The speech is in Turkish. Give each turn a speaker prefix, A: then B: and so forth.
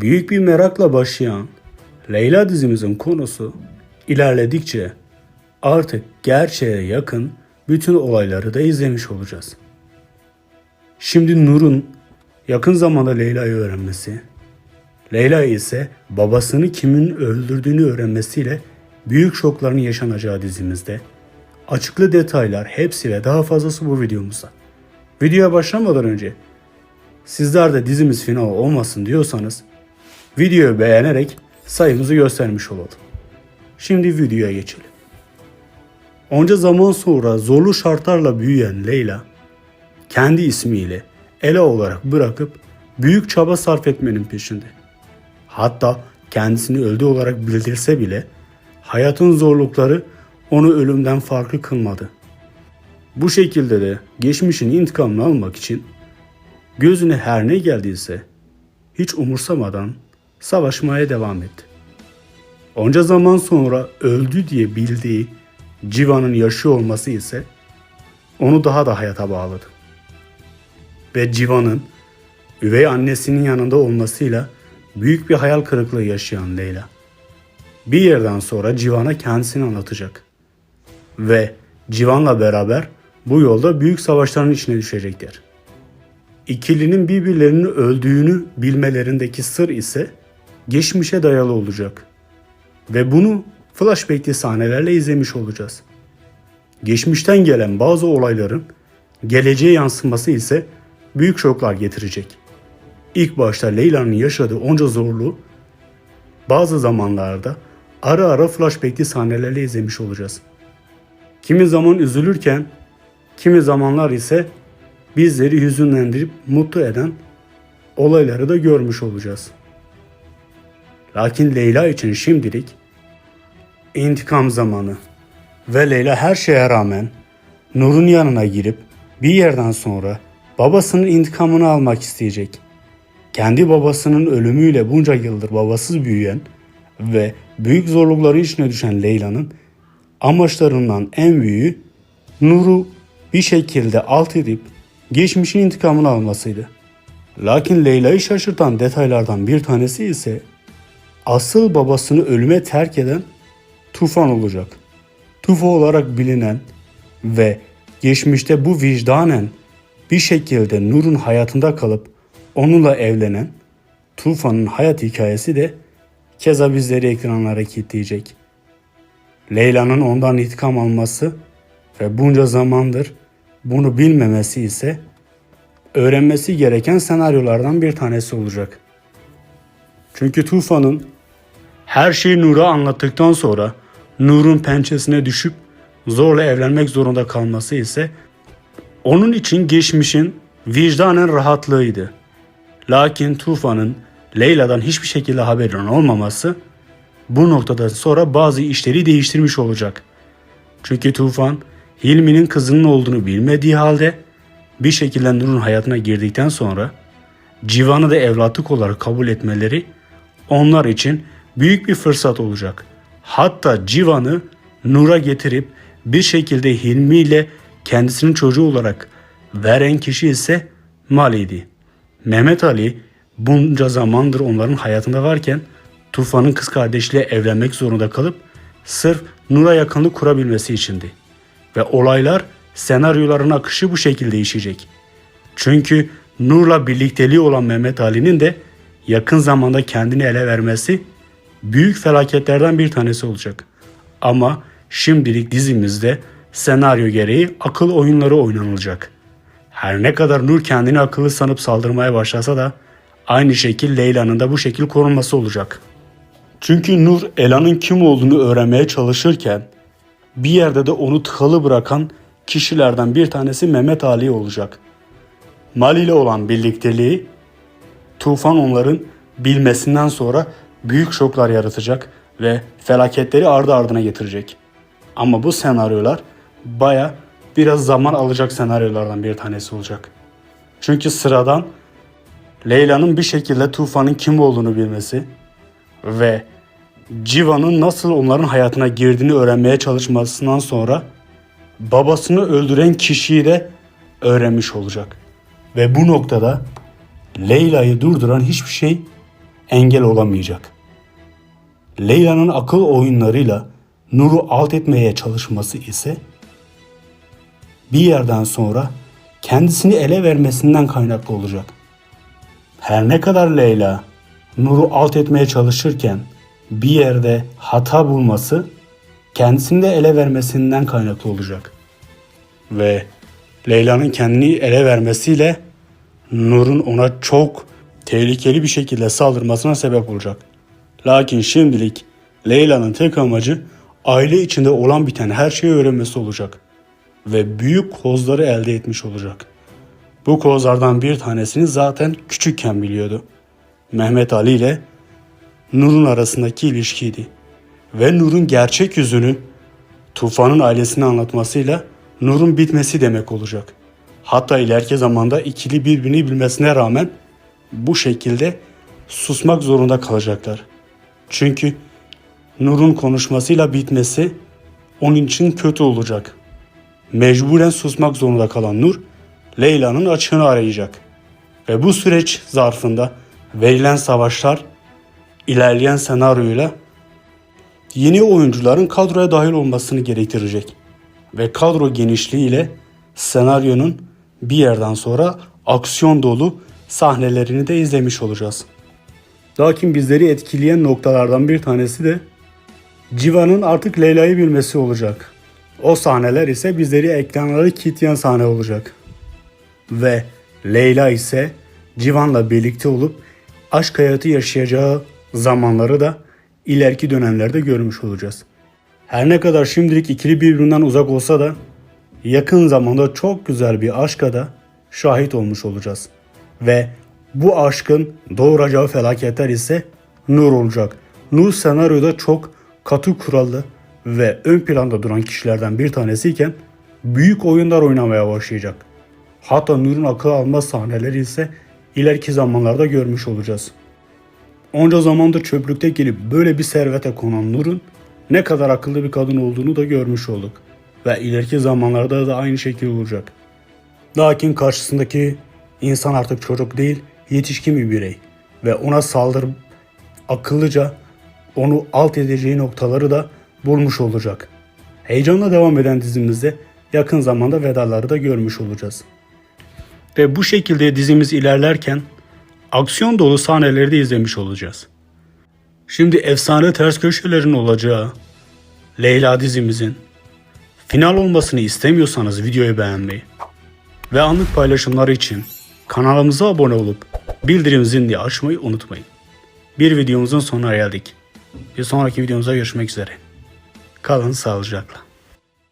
A: Büyük bir merakla başlayan Leyla dizimizin konusu ilerledikçe artık gerçeğe yakın bütün olayları da izlemiş olacağız. Şimdi Nur'un yakın zamanda Leyla'yı öğrenmesi, Leyla ise babasını kimin öldürdüğünü öğrenmesiyle büyük şokların yaşanacağı dizimizde. Açıklı detaylar hepsi ve daha fazlası bu videomuzda. Videoya başlamadan önce sizler de dizimiz final olmasın diyorsanız videoyu beğenerek sayımızı göstermiş olalım. Şimdi videoya geçelim. Onca zaman sonra zorlu şartlarla büyüyen Leyla kendi ismiyle Ela olarak bırakıp büyük çaba sarf etmenin peşinde. Hatta kendisini öldü olarak bildirse bile hayatın zorlukları onu ölümden farklı kılmadı. Bu şekilde de geçmişin intikamını almak için gözüne her ne geldiyse hiç umursamadan savaşmaya devam etti. Onca zaman sonra öldü diye bildiği Civan'ın yaşıyor olması ise onu daha da hayata bağladı. Ve Civan'ın üvey annesinin yanında olmasıyla büyük bir hayal kırıklığı yaşayan Leyla. Bir yerden sonra Civan'a kendisini anlatacak. Ve Civan'la beraber bu yolda büyük savaşların içine düşecekler. İkilinin birbirlerinin öldüğünü bilmelerindeki sır ise geçmişe dayalı olacak. Ve bunu flashback'li sahnelerle izlemiş olacağız. Geçmişten gelen bazı olayların geleceğe yansıması ise büyük şoklar getirecek. İlk başta Leyla'nın yaşadığı onca zorluğu bazı zamanlarda ara ara flashback'li sahnelerle izlemiş olacağız. Kimi zaman üzülürken, kimi zamanlar ise bizleri hüzünlendirip mutlu eden olayları da görmüş olacağız. Lakin Leyla için şimdilik intikam zamanı ve Leyla her şeye rağmen Nur'un yanına girip bir yerden sonra babasının intikamını almak isteyecek. Kendi babasının ölümüyle bunca yıldır babasız büyüyen ve büyük zorlukların içine düşen Leyla'nın amaçlarından en büyüğü Nur'u bir şekilde alt edip geçmişin intikamını almasıydı. Lakin Leyla'yı şaşırtan detaylardan bir tanesi ise asıl babasını ölüme terk eden Tufan olacak. Tufa olarak bilinen ve geçmişte bu vicdanen bir şekilde Nur'un hayatında kalıp onunla evlenen Tufan'ın hayat hikayesi de keza bizleri ekranlara kilitleyecek. Leyla'nın ondan intikam alması ve bunca zamandır bunu bilmemesi ise öğrenmesi gereken senaryolardan bir tanesi olacak. Çünkü Tufan'ın her şeyi Nur'a anlattıktan sonra Nur'un pençesine düşüp zorla evlenmek zorunda kalması ise onun için geçmişin vicdanen rahatlığıydı. Lakin Tufan'ın Leyla'dan hiçbir şekilde haberinin olmaması bu noktadan sonra bazı işleri değiştirmiş olacak. Çünkü Tufan Hilmi'nin kızının olduğunu bilmediği halde bir şekilde Nur'un hayatına girdikten sonra Civan'ı da evlatlık olarak kabul etmeleri onlar için büyük bir fırsat olacak. Hatta Civan'ı Nur'a getirip bir şekilde Hilmi ile kendisinin çocuğu olarak veren kişi ise Mali'ydi. Mehmet Ali bunca zamandır onların hayatında varken Tufan'ın kız kardeşiyle evlenmek zorunda kalıp sırf Nur'a yakınlık kurabilmesi içindi. Ve olaylar senaryoların akışı bu şekilde değişecek. Çünkü Nur'la birlikteliği olan Mehmet Ali'nin de yakın zamanda kendini ele vermesi büyük felaketlerden bir tanesi olacak. Ama şimdilik dizimizde senaryo gereği akıl oyunları oynanılacak. Her ne kadar Nur kendini akıllı sanıp saldırmaya başlasa da aynı şekil Leyla'nın da bu şekil korunması olacak. Çünkü Nur Ela'nın kim olduğunu öğrenmeye çalışırken bir yerde de onu tıkalı bırakan kişilerden bir tanesi Mehmet Ali olacak. Mali ile olan birlikteliği Tufan onların bilmesinden sonra büyük şoklar yaratacak ve felaketleri ardı ardına getirecek. Ama bu senaryolar baya biraz zaman alacak senaryolardan bir tanesi olacak. Çünkü sıradan Leyla'nın bir şekilde Tufan'ın kim olduğunu bilmesi ve Civan'ın nasıl onların hayatına girdiğini öğrenmeye çalışmasından sonra babasını öldüren kişiyi de öğrenmiş olacak. Ve bu noktada Leyla'yı durduran hiçbir şey engel olamayacak. Leyla'nın akıl oyunlarıyla Nur'u alt etmeye çalışması ise bir yerden sonra kendisini ele vermesinden kaynaklı olacak. Her ne kadar Leyla Nur'u alt etmeye çalışırken bir yerde hata bulması kendisini de ele vermesinden kaynaklı olacak. Ve Leyla'nın kendini ele vermesiyle Nur'un ona çok tehlikeli bir şekilde saldırmasına sebep olacak. Lakin şimdilik Leyla'nın tek amacı aile içinde olan biten her şeyi öğrenmesi olacak. Ve büyük kozları elde etmiş olacak. Bu kozlardan bir tanesini zaten küçükken biliyordu. Mehmet Ali ile Nur'un arasındaki ilişkiydi. Ve Nur'un gerçek yüzünü Tufan'ın ailesine anlatmasıyla Nur'un bitmesi demek olacak. Hatta ileriki zamanda ikili birbirini bilmesine rağmen bu şekilde susmak zorunda kalacaklar. Çünkü Nur'un konuşmasıyla bitmesi onun için kötü olacak. Mecburen susmak zorunda kalan Nur, Leyla'nın açığını arayacak. Ve bu süreç zarfında verilen savaşlar ilerleyen senaryoyla yeni oyuncuların kadroya dahil olmasını gerektirecek. Ve kadro genişliğiyle senaryonun bir yerden sonra aksiyon dolu sahnelerini de izlemiş olacağız. Lakin bizleri etkileyen noktalardan bir tanesi de Civan'ın artık Leyla'yı bilmesi olacak. O sahneler ise bizleri ekranları kilitleyen sahne olacak. Ve Leyla ise Civan'la birlikte olup aşk hayatı yaşayacağı zamanları da ileriki dönemlerde görmüş olacağız. Her ne kadar şimdilik ikili birbirinden uzak olsa da yakın zamanda çok güzel bir aşka da şahit olmuş olacağız. Ve bu aşkın doğuracağı felaketler ise Nur olacak. Nur senaryoda çok katı kurallı ve ön planda duran kişilerden bir tanesiyken büyük oyunlar oynamaya başlayacak. Hatta Nur'un akıl alma sahneleri ise ileriki zamanlarda görmüş olacağız. Onca zamandır çöplükte gelip böyle bir servete konan Nur'un ne kadar akıllı bir kadın olduğunu da görmüş olduk. Ve ileriki zamanlarda da aynı şekilde olacak. Lakin karşısındaki insan artık çocuk değil, yetişkin bir birey. Ve ona saldırıp akıllıca onu alt edeceği noktaları da bulmuş olacak. Heyecanla devam eden dizimizde yakın zamanda vedaları da görmüş olacağız. Ve bu şekilde dizimiz ilerlerken aksiyon dolu sahneleri de izlemiş olacağız. Şimdi efsane ters köşelerin olacağı Leyla dizimizin final olmasını istemiyorsanız videoyu beğenmeyi ve anlık paylaşımlar için kanalımıza abone olup bildirim zilini açmayı unutmayın. Bir videomuzun sonuna geldik. Bir sonraki videomuzda görüşmek üzere. Kalın sağlıcakla.